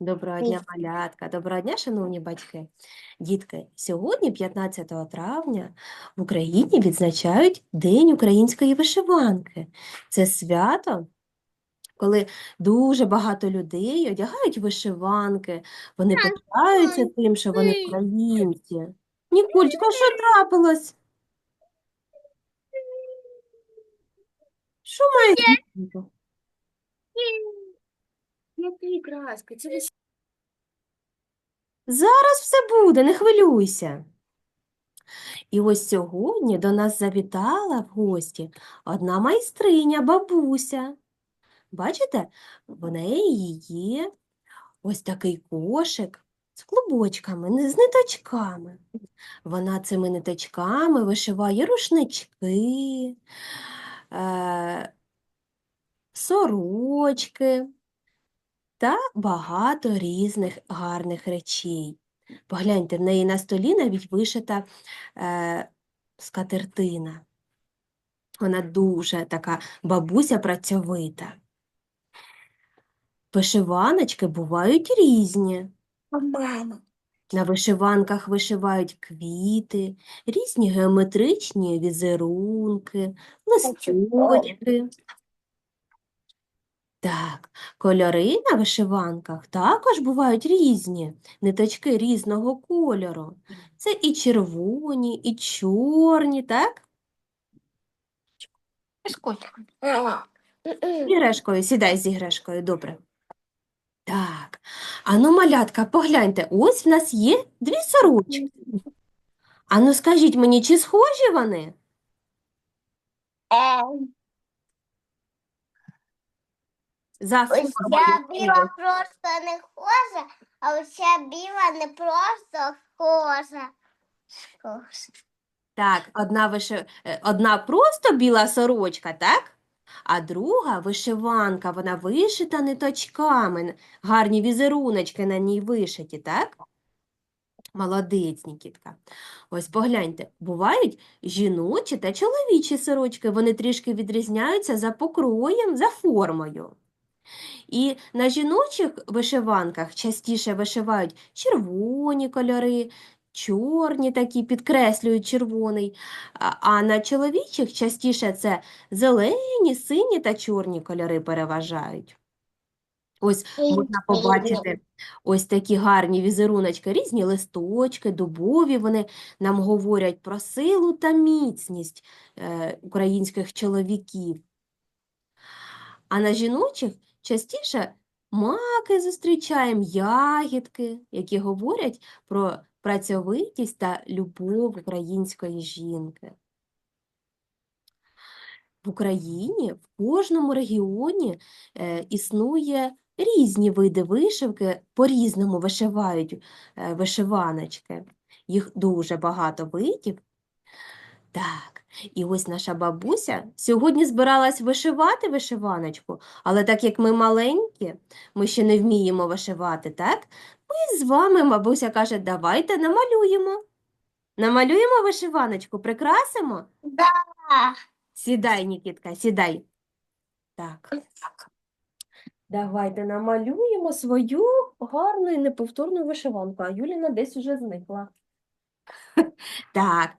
Доброго дня, малятка, доброго дня, шановні батьки. Дітки, сьогодні, 15 травня, в Україні відзначають День української вишиванки. Це свято, коли дуже багато людей одягають вишиванки, вони пишаються тим, що вони українці. Нікольчика, що трапилось? Що має дівчинка? Смотри, краска, це лише Зараз все буде, не хвилюйся. І ось сьогодні до нас завітала в гості одна майстриня, бабуся. Бачите, в неї є ось такий кошик з клубочками, з ниточками. Вона цими ниточками вишиває рушнички, е, сорочки та багато різних гарних речей. Погляньте, в неї на столі навіть вишита е, скатертина. Вона дуже така бабуся працьовита. Вишиваночки бувають різні. мама. На вишиванках вишивають квіти, різні геометричні візерунки, листочки. Так, кольори на вишиванках також бувають різні, ниточки різного кольору. Це і червоні, і чорні, так? З котиком. Іграшкою, сідай з іграшкою, добре. Так, ану, малятка, погляньте, ось в нас є дві сорочки. Ану, скажіть мені, чи схожі вони? За Ось ця біла просто не схожа, а оця біла не просто. Схожа. Так, одна, виши... е, одна просто біла сорочка, так? А друга вишиванка, вона вишита ниточками, гарні візеруночки на ній вишиті, так? Молодець, Нікітка. Ось погляньте, бувають жіночі та чоловічі сорочки, вони трішки відрізняються за покроєм, за формою. І на жіночих вишиванках частіше вишивають червоні кольори, чорні такі підкреслюють червоний, а на чоловічих частіше це зелені, сині та чорні кольори переважають. Ось можна побачити ось такі гарні візеруночки, різні листочки, дубові, вони нам говорять про силу та міцність е, українських чоловіків. А на жіночих частіше маки зустрічаємо, ягідки, які говорять про працьовитість та любов української жінки. В Україні в кожному регіоні е, існує різні види вишивки, по-різному вишивають е, вишиваночки. Їх дуже багато видів. Так, і ось наша бабуся сьогодні збиралась вишивати вишиваночку, але так як ми маленькі, ми ще не вміємо вишивати, так? Ми з вами, бабуся каже, давайте намалюємо. Намалюємо вишиваночку, прикрасимо? Да. Сідай, Нікітка, сідай. Так. Давайте намалюємо свою гарну і неповторну вишиванку, а Юліна десь уже зникла. Так,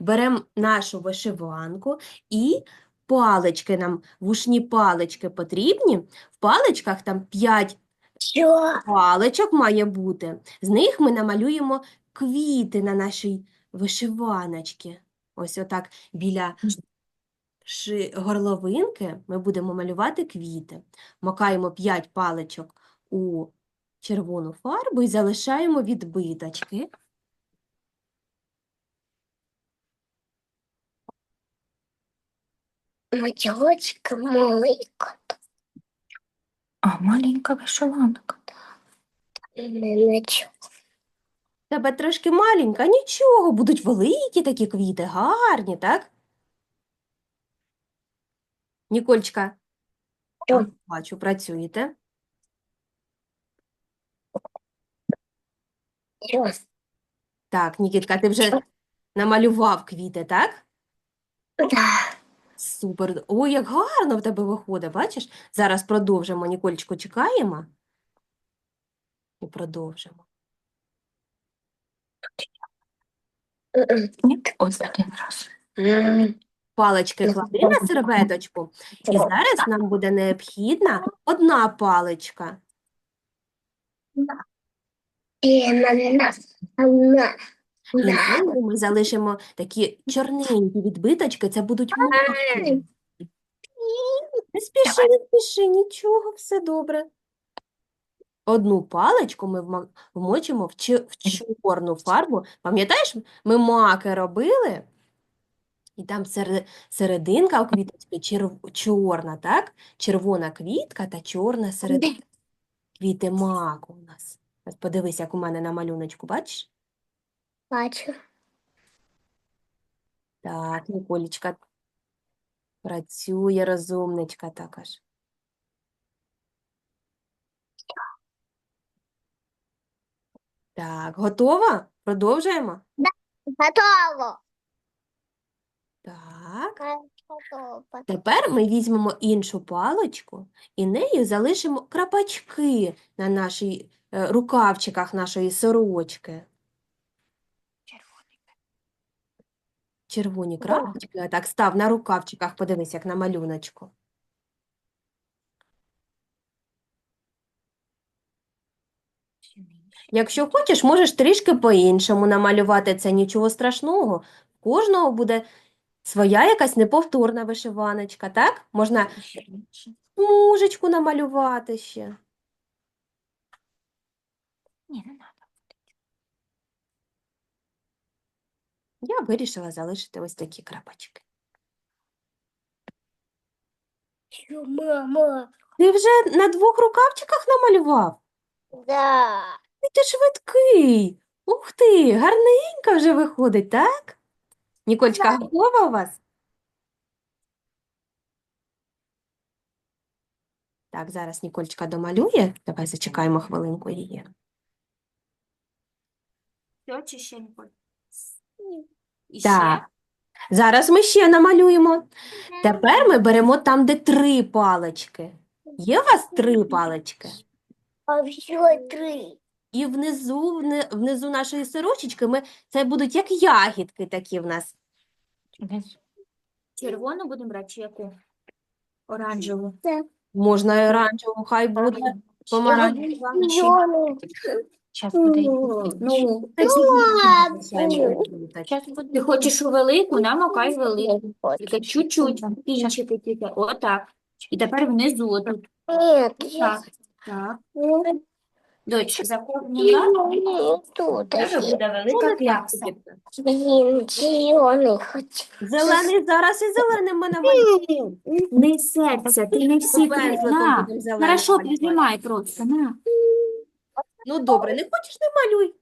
беремо нашу вишиванку і палички нам, вушні палички потрібні. В паличках там 5 Що? паличок має бути. З них ми намалюємо квіти на нашій вишиваночці. Ось отак біля горловинки ми будемо малювати квіти. Макаємо 5 паличок у червону фарбу і залишаємо відбиточки. Дівчинка маленька. А маленька вишиванка. Не нічого. Тебе трошки маленька, нічого, будуть великі такі квіти, гарні, так? Нікольчка, Що? а, бачу, працюєте. Що? Так, Нікітка, ти вже намалював квіти, так? Да. Супер. Ой, як гарно в тебе виходить, бачиш? Зараз продовжимо, Нікольчку, чекаємо. і продовжимо. Ні, ось один раз. Палички клади на серветочку, і зараз нам буде необхідна одна паличка. І нею ми залишимо такі чорненькі відбиточки, це будуть мурашки. Не спіши, не спіши, нічого, все добре. Одну паличку ми вмочимо в, чи- в чорну фарбу. Пам'ятаєш, ми маки робили, і там сере- серединка у квіточки черв- чорна, так? Червона квітка та чорна серединка. Квіти маку у нас. Подивись, як у мене на малюночку, бачиш? Бачу. Так, Ніколічка працює, розумничка також. Так, готова? Продовжуємо? Готово. Так. Готово. Тепер ми візьмемо іншу паличку і нею залишимо крапачки на нашій е, рукавчиках нашої сорочки. Червоні крапочки, так став на рукавчиках, подивись, як на малюночку. Якщо хочеш, можеш трішки по-іншому намалювати це, нічого страшного. В кожного буде своя якась неповторна вишиваночка, так? Можна мужечку намалювати ще. Ні, не надо. Я вирішила залишити ось такі крапочки. Що, мама? Ти вже на двох рукавчиках намалював? Да. Ой, Ти швидкий. Ух ти, гарненько вже виходить, так? Нікольчка, готова у вас? Так, зараз Нікольчка домалює. Давай зачекаємо хвилинку її. Все, чи ще буде? І Так. Зараз ми ще намалюємо. Тепер ми беремо там, де три палички. Є у вас три палички? А всього три. І внизу, вни- внизу нашої сорочечки ми, це будуть як ягідки такі в нас. Червону будемо брати чи яку? Оранжеву. Можна і оранжеву, хай буде помаранчева. Зелений. Зараз буде. Ну, Звичайно, Зараз буде. Ти хочеш у велику, намокай велику. Тільки чуть-чуть. Щас. Кінчики тільки. Отак. І тепер внизу отут. Так. Так. Ну, Дочь, заповнила. тут. Дуже буде велика клякса. Зелений зараз і зеленим ми намалюємо. Не серця, ти не всі будемо зеленим Хорошо, малювати. піднімай просто. На. Ну добре, не хочеш, не малюй.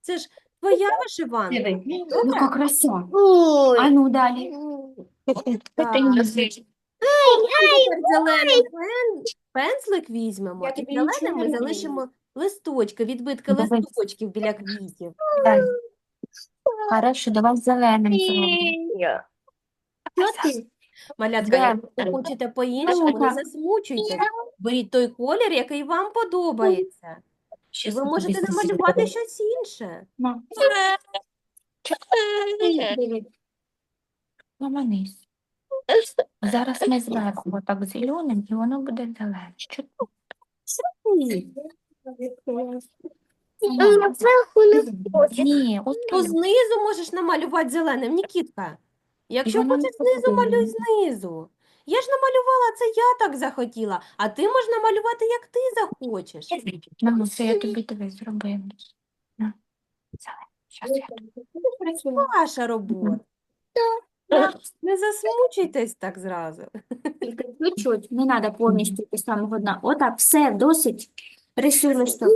Це ж твоя вишиванка. Диви. Добре? Яка краса. Ой. А ну далі. Так. Не Тепер зелений пен... пензлик візьмемо, Я і тобі нічого зеленим ми залишимо листочки, відбитки Давай. листочків біля квітів. Далі. Хорошо, давай зеленим зробимо. Малятка, Де? якщо ви хочете по-іншому, не засмучуйтесь. Беріть той колір, який вам подобається. І ви можете намалювати щось інше. Ломанись. Зараз ми зверху отак зеленим, і воно буде зелене. Чуть зверху не хочу. Ні, от То знизу можеш намалювати зеленим, Нікітка. Якщо не хочеш знизу, малюй знизу. Я ж намалювала це, я так захотіла, а ти можеш намалювати, як ти захочеш. Мамо, це я тобі диви зробив. На. Зелене. Щас я Ваша робота. Не засмучуйтесь так зразу. Тільки чуть-чуть, не треба повністю до самого дна. Отак, все, досить. Рисуй листок.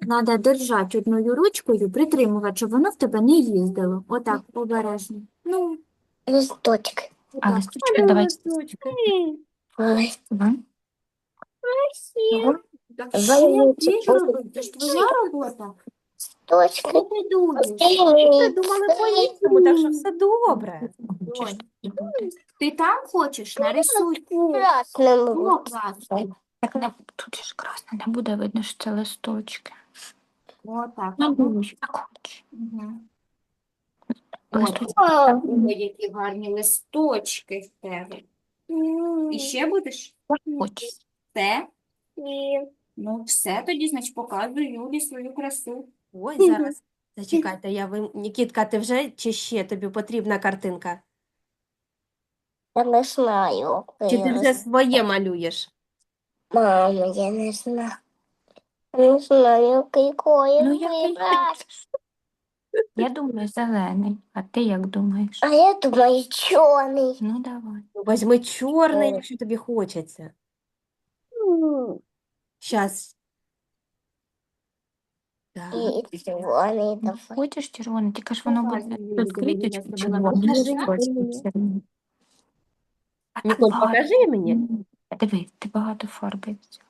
Треба держати одною ручкою, притримувати, щоб воно в тебе не їздило. Отак, обережно. Ну, Листочок. А листочки давай. Листочки. Ой, Давай. Зайнятий. Це ж твоя робота. Думаєш? Ми думали по-іншому, так що все добре. Ти там хочеш? Нарисуй. Красним. О. Так не тут ж красно, не буде видно, що це листочки. Отак. Ну, будь, так хоч. Мгм. Листочки. Ой, які гарні листочки в тебе. І ще будеш? Хоч. Все? Ні. Ну, все тоді, значить, показуй Юлі свою красу. Ой, зараз. Зачекайте, я ви... Нікітка, ти вже чи ще тобі потрібна картинка? Я не знаю. Чи ти вже своє малюєш? Мама, я не знаю. Я не знаю, якої Ну, який вибрати. Я думаю, зелений. А ти як думаєш? А я думаю, чорний. Ну, давай. Ну, Возьми чорний, Ой. якщо тобі хочеться. Щас. Так. І червоний давай. Хочеш червоний, тільки ж воно Давай, буде тут я зробила червоні, покажи мені. А так Ніколь, багато. покажи мені. М, Диви, ти багато фарби взяв.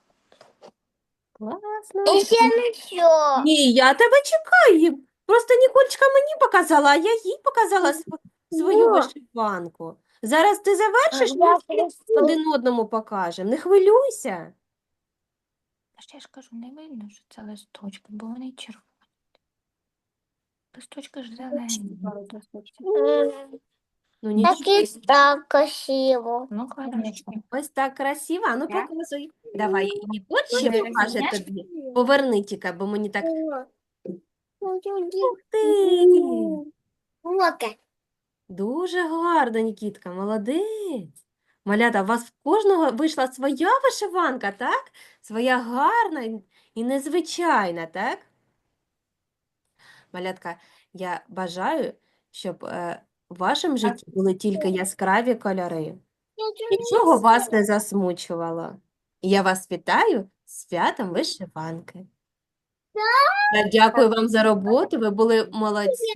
Класно. І ще не що. Ні, я тебе чекаю. Просто Нікольчка мені показала, а я їй показала св- свою Ну. вишиванку. Зараз ти завершиш, ми Я всі просто- один одному покажемо. Не хвилюйся. Та ж я ж кажу, не видно, що це листочки, бо вони червоні. Листочки ж зелені. Ну, Так нічого. і так красиво. Ну, конечно. Ось так красиво. А ну Так. показуй. Давай, Ніколь ще покаже тобі. Поверни тільки, бо мені так. Ух Ти! Дуже гарно, Нікітка, молодець. Малята, у вас в кожного вийшла своя вишиванка, так? Своя гарна і- і незвичайна, так? Малятка, я бажаю, щоб е, в вашому житті були тільки яскраві кольори. Нічого вас не засмучувало. І Я вас вітаю з святом вишиванки. Дякую вам за роботу, ви були молодці.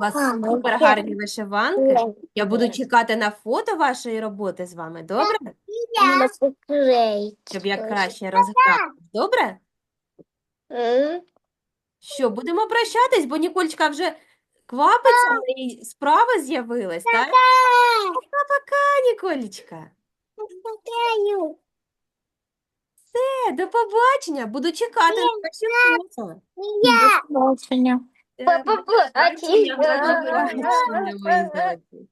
У вас супер гарні вишиванки. Я буду чекати на фото вашої роботи з вами, добре? Щоб я краще розгадала. Добре? Що, будемо прощатись, бо Нікольчка вже квапиться, в неї справа з'явилась, так? Пока-пока, Ніколечка. Закрию. Е, До побачення, буду чекати на ваші фото. Е, До побачення, до побачення, мої золоті.